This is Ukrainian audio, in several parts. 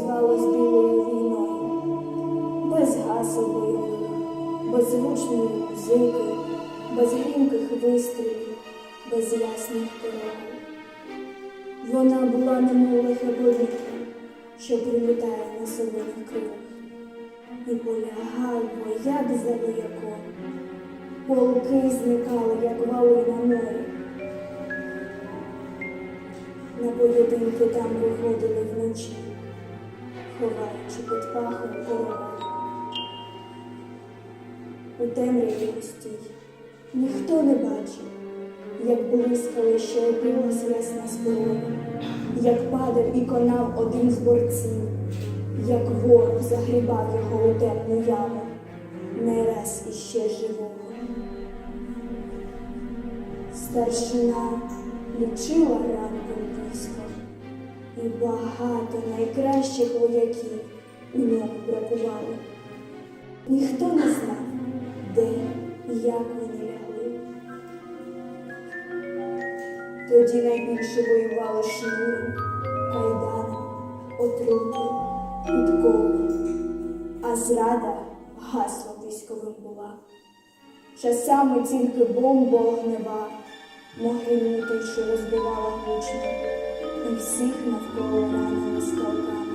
звалось білою війною, без гасел бойових, без звучної музики, без грімких вистрілів, без ясних дорог. Вона була немов лихе що прилітає на солоних крилах і полягав як за вояком. Полки зникали, як вали на морі. На поєдинки там виходили вночі, ховаючи під пахом порога. У темряві густій ніхто не бачив, як блискали, що опілась ясна зброя, як падав і конав один з борців, як ворог загрібав його у темну яму, не раз іще живого. Старшина лічила військо, і багато найкращих вояків у ньому бракувало. Ніхто не знав, де і як вони лягли. Тоді найбільше воювали шнуром, кайданом, отрутою, підковою, а зрада гаслом військовим була. Часами тільки бомба огнева, могильну тишу розбивала гучно, і всіх навколо ранили скалками.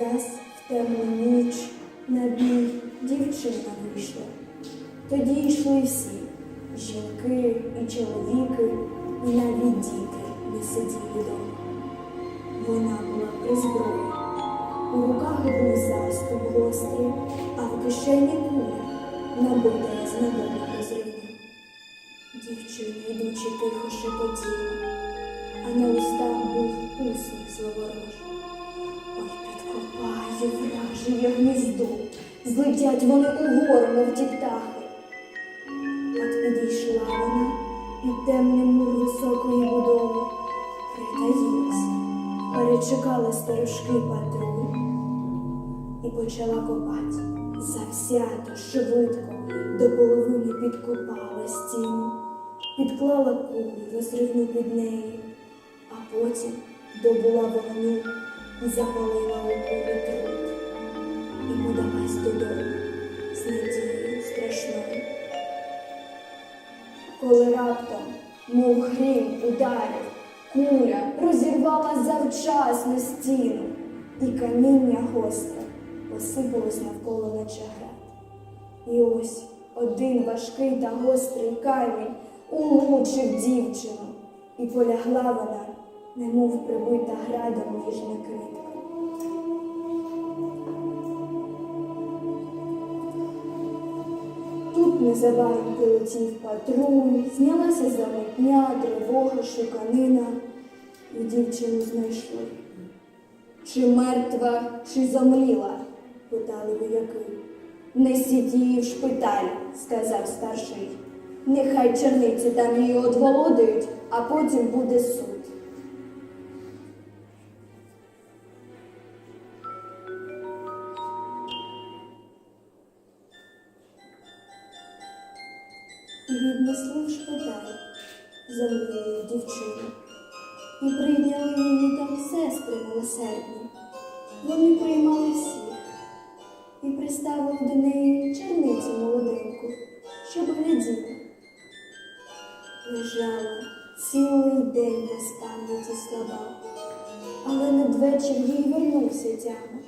Раз в темну ніч на бій дівчина вийшла. Тоді йшли всі жінки і чоловіки, і навіть діти не сиділи дома. Вона була при зброї. У руках був заступ гострий, а в кишені куля, набита з шепотіла, а на устах був усміх зловорожий. Ой, підкопаю вражеє гніздо, злетять вони угору, мов ті птахи. От підійшла вона під темним мур високої будови, притаїлася, перечекала старушки патруль і почала копати. Завзято, швидко, до половини підкопала стіну, підклала кулю розривну під неї, а потім добула вогню і запалила у труд. І подалась додому з надією страшною. Коли раптом, мов грім ударив, куля розірвала завчасно стіну, і каміння гостре посипалось навколо наче град. І ось один важкий та гострий камінь улучив дівчину, і полягла вона, немов прибита градом ніжна квітка. Тут незабаром прилетів патруль, знялася замотня, тривога, шуканина, і дівчину знайшли. Чи мертва, чи зомліла? питали вояки. Несіть її в шпиталь, сказав старший. Нехай черниці там її одволодають, а потім буде суд. І віднесли в шпиталь замлілої дівчину. І прийняли її там сестри милосердні. Вони приймали всіх і приставили до неї черницю молоденьку, щоб гляділа. Лежала цілий день без пам'яті слаба, але надвечір їй вернувся тямок.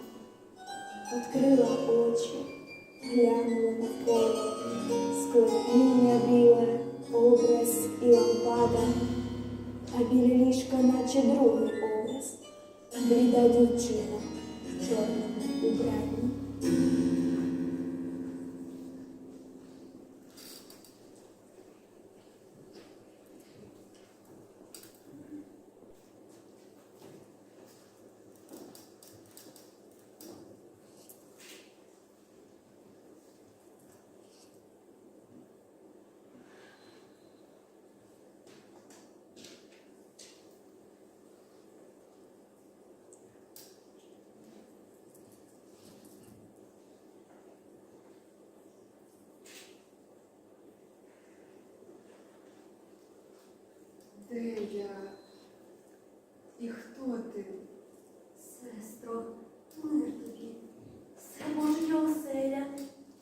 Открила очі, глянула навколо, склепіння біле, образ і лампада, а біля ліжка, наче другий образ, бліда дівчина в чорному убранні. Де я? І хто ти? Сестро, мир тобі, все Божа оселя,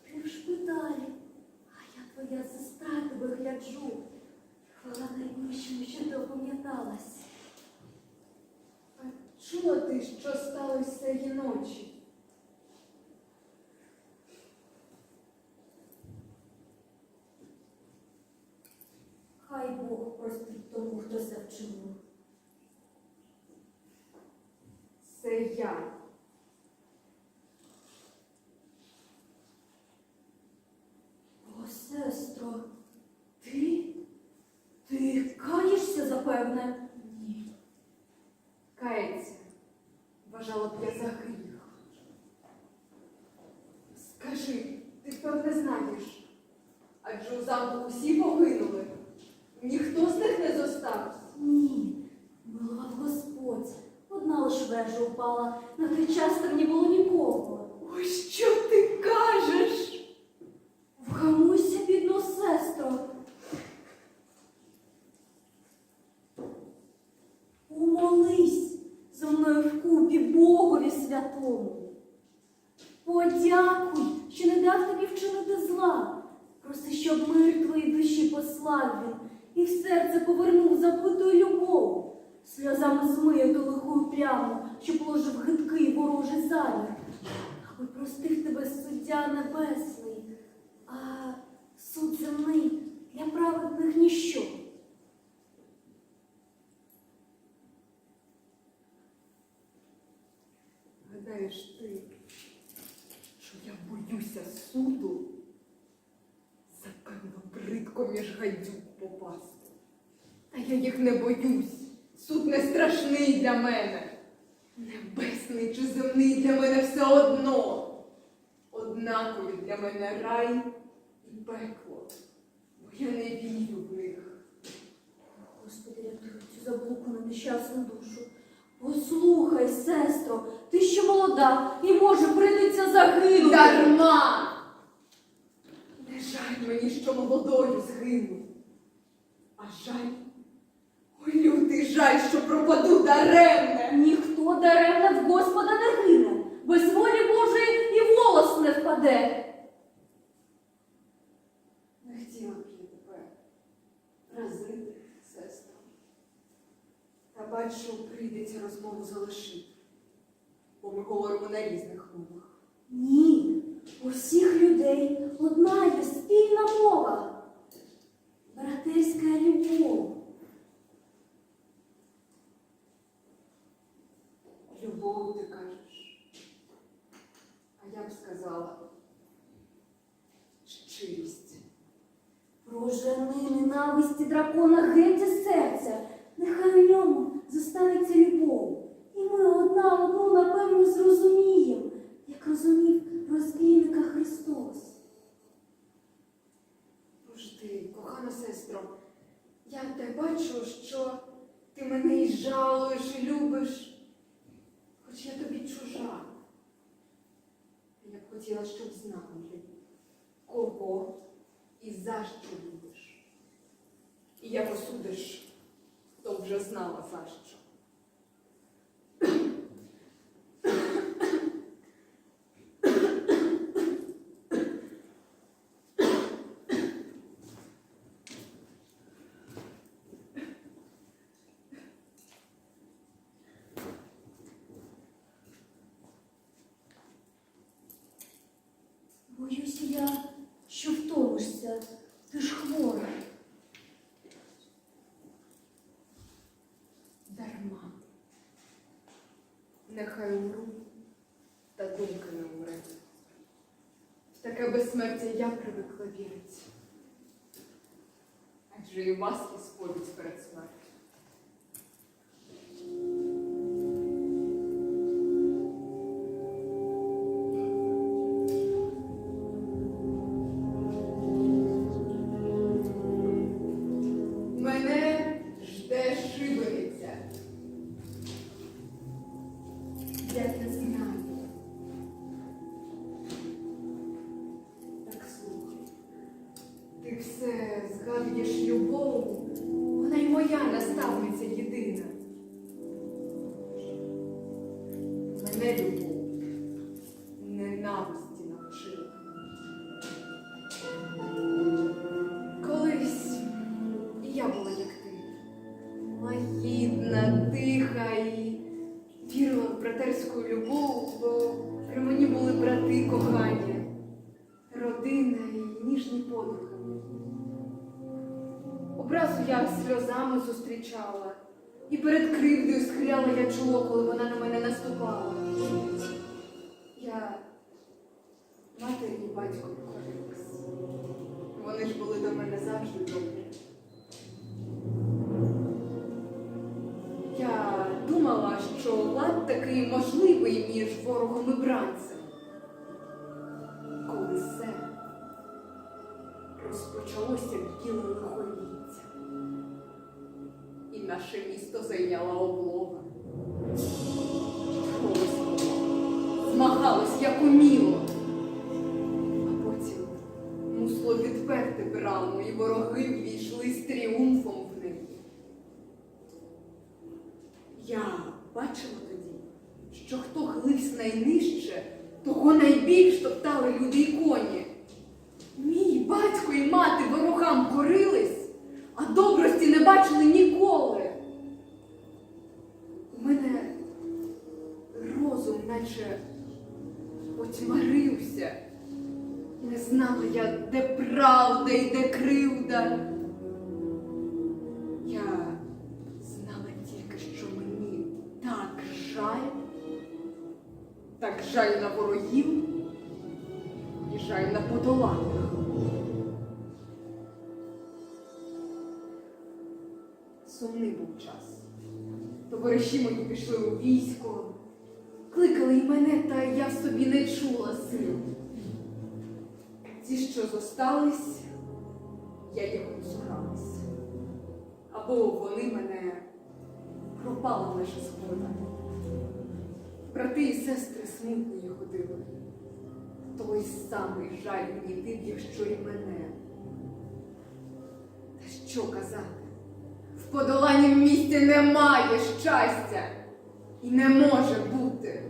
ти в шпиталі, а я твоя сестра тебе гляджу. Хвала найвищому, що ти опам'яталась. А чула ти, що сталося цієї ночі? Хай Бог простить тому, хто це вчинив. Це я. О, сестро, ти? Ти каєшся, запевне? Ні. Кається. Вважала б я за гріх. Скажи, ти певне знаєш. Адже у замку усі погинули. Ніхто з них не зостався. Ні, милував Господь. Одна лиш вежа упала, на той час там не було нікого. Ой, що ти кажеш? Вгамуйся, бідно, сестро. Умолись зо мною вкупі Богові святому. Подякуй, що не дав тобі вчинити зла. Проси, щоб мир твоїй душі послав він і в серце повернув забуту любов. Сльозами змиє ту лиху пряму, що положив гидкий ворожий замір. Аби простив тебе суддя небесний, а суд земний для праведних ніщо. Гадаєш ти, що я боюся суду? Запевно, бридко між гадюк попасти. Та я їх не боюсь. Суд не страшний для мене. Небесний чи земний для мене все одно. Однакові для мене рай і пекло, бо я не вірю в них. Господи, рятуй цю заблуку на нещасну душу. Послухай, сестро, ти ще молода і може прийдеться загинути. Дарма! Не жаль мені, що молодою згину. А жаль, ой, лютий жаль, що пропаду даремне. Ніхто даремне в Господа не гине, без волі Божої і волос не впаде. Не хотіла б я тебе разити, сестро. Та бачу, прийдеться залишити, бо ми говоримо на різних мовах. Ні, у всіх людей одна є спільна мова. Братерська любов. Любов, ти кажеш. А я б сказала щирість. Прожени ненависті дракона геть із серця. Нехай у ньому зостанеться любов. І ми одна одну напевно зрозуміємо, як розумів розбійника Христос. Пожди, кохана сестро, я те бачу, що ти мене і жалуєш, і любиш, хоч я тобі чужа. Я б хотіла, щоб знали, кого і за що любиш. І як осудиш, то вже знала за що. you Нехай умру, та думка не умре. В таке безсмертя я привикла вірити. Адже і вас і сповідь перед смертю. Я сльозами зустрічала, і перед кривдою схиляла я чоло, коли вона на мене наступала. Я матері і батько покорилась. Вони ж були до мене завжди добрі. Я думала, що лад такий можливий між ворогом і бранцем. Того найбільш топтали люди і коні. Мій батько і мати ворогам корились, а добрості не бачили ніколи. У мене розум наче потьмарився. Не знала я, де правда і де кривда. Жаль на ворогів і жаль на подоланих. Сумний був час. Товариші мої пішли у військо, кликали й мене, та я в собі не чула сил. Ті, що зостались, я їх цуралась. Або вони мене пропала наша згода. Брати і сестри смутні ходили. Той самий жаль мені тим, якщо і мене. Та що казати? В подоланні в місті немає щастя і не може бути.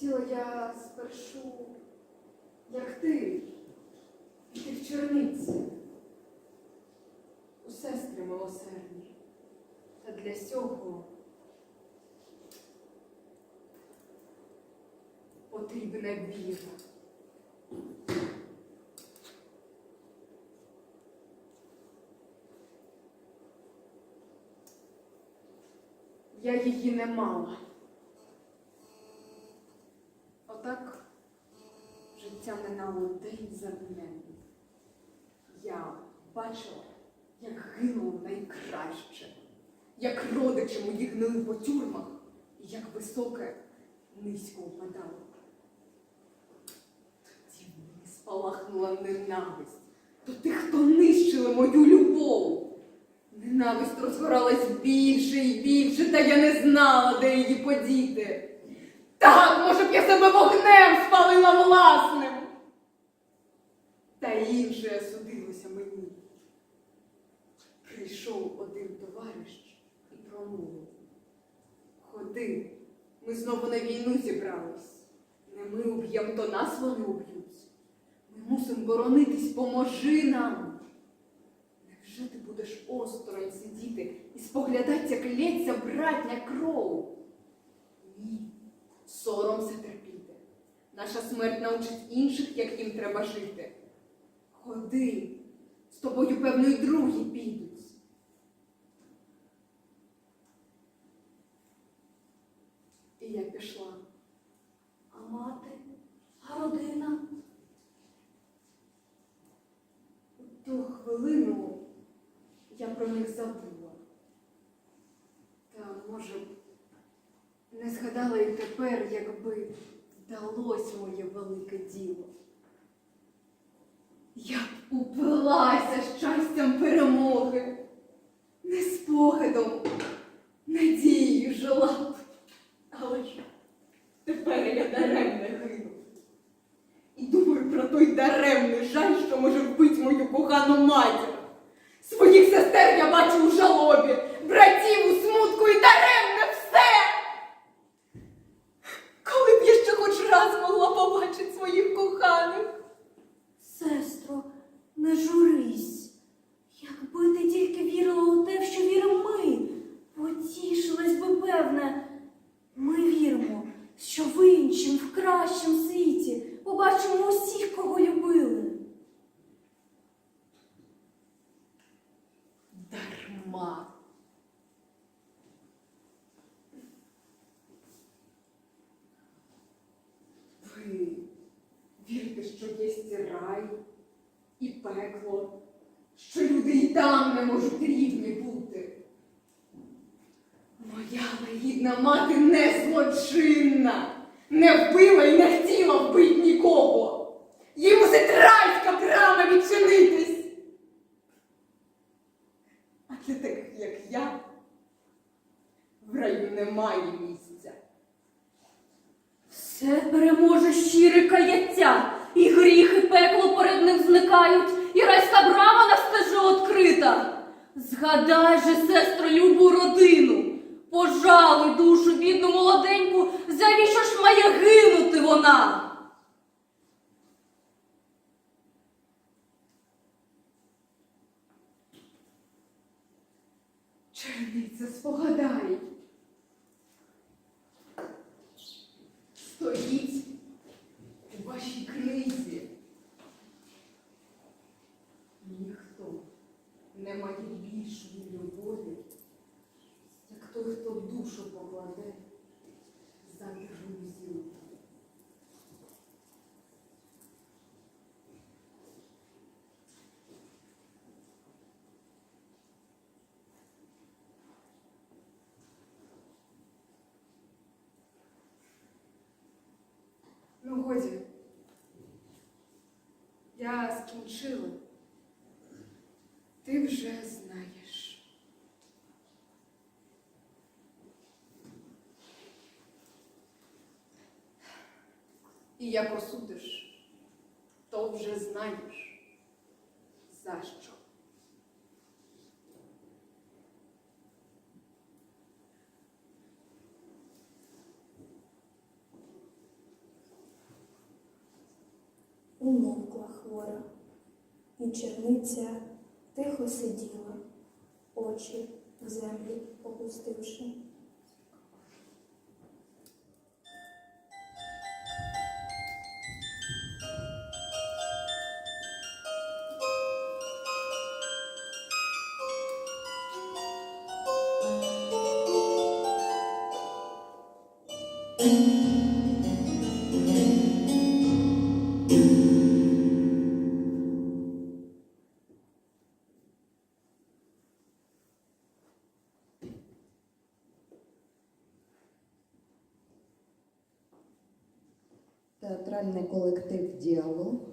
Хотіла я спершу, як ти, йти в черниці, у сестри милосердні. Та для сього потрібна віра. Я її не мала. Як родичі мої гнили по тюрмах, і як високе низько впадало. Тоді мені спалахнула ненависть до тих, хто нищили мою любов. Ненависть розгоралась більше і більше, та я не знала, де її подіти. Так, може б я себе вогнем спалила власним. Та інше судилося мені. Прийшов один товариш і. Ходи, ми знову на війну зібрались. Не ми уб'єм, то нас вони уб'ють. Ми мусимо боронитись, поможи нам. Невже ти будеш осторонь сидіти і споглядать, як лється братня кров? Ні, соромся терпіти. Наша смерть научить інших, як їм треба жити. Ходи, з тобою, певно, і другі підуть. І я пішла. А мати, а родина? У ту хвилину я про них забула. Та, може, б, не згадала і тепер, якби вдалося моє велике діло. Я б упилася щастям перемоги, не спогадом, надією жила. б. Але ж тепер я даремне гину. І думаю про той даремний жаль, що може вбити мою кохану матір. Своїх сестер я бачу у жалобі, братів у смутку і даремне все. Коли б я ще хоч раз могла побачити своїх коханих. Сестро, не журись. Якби ти тільки вірила у те, в що віримо ми, потішилась би певне. Ми віримо, що в іншім, в кращому світі побачимо усіх, кого любили. Дарма. Ви вірите, що є рай і пекло, що люди і там не можуть рівні бути. Моя легідна мати не злочинна, не вбила і не хотіла вбити нікого. Їй мусить райська брама відчинитись. А для таких, як я, в раю немає місця. Все переможе щире каяття, і гріхи пекло перед ним зникають, і райська брама на стежу відкрита. Згадай же, сестро, любу родину, пожалуй душу бідну молоденьку, завіщо ж має гинути вона? Черниця спогадай. Стоїть у вашій книзі. Ніхто не має більшої любові, як той, хто душу покладе за друзів. Ну, годі. Я скінчила. Вже знаєш. І як осудиш, то вже знаєш, за що. Умовкла хвора, і черниця тихо сиділа, очі в землю опустивши. Театральний колектив Діалог.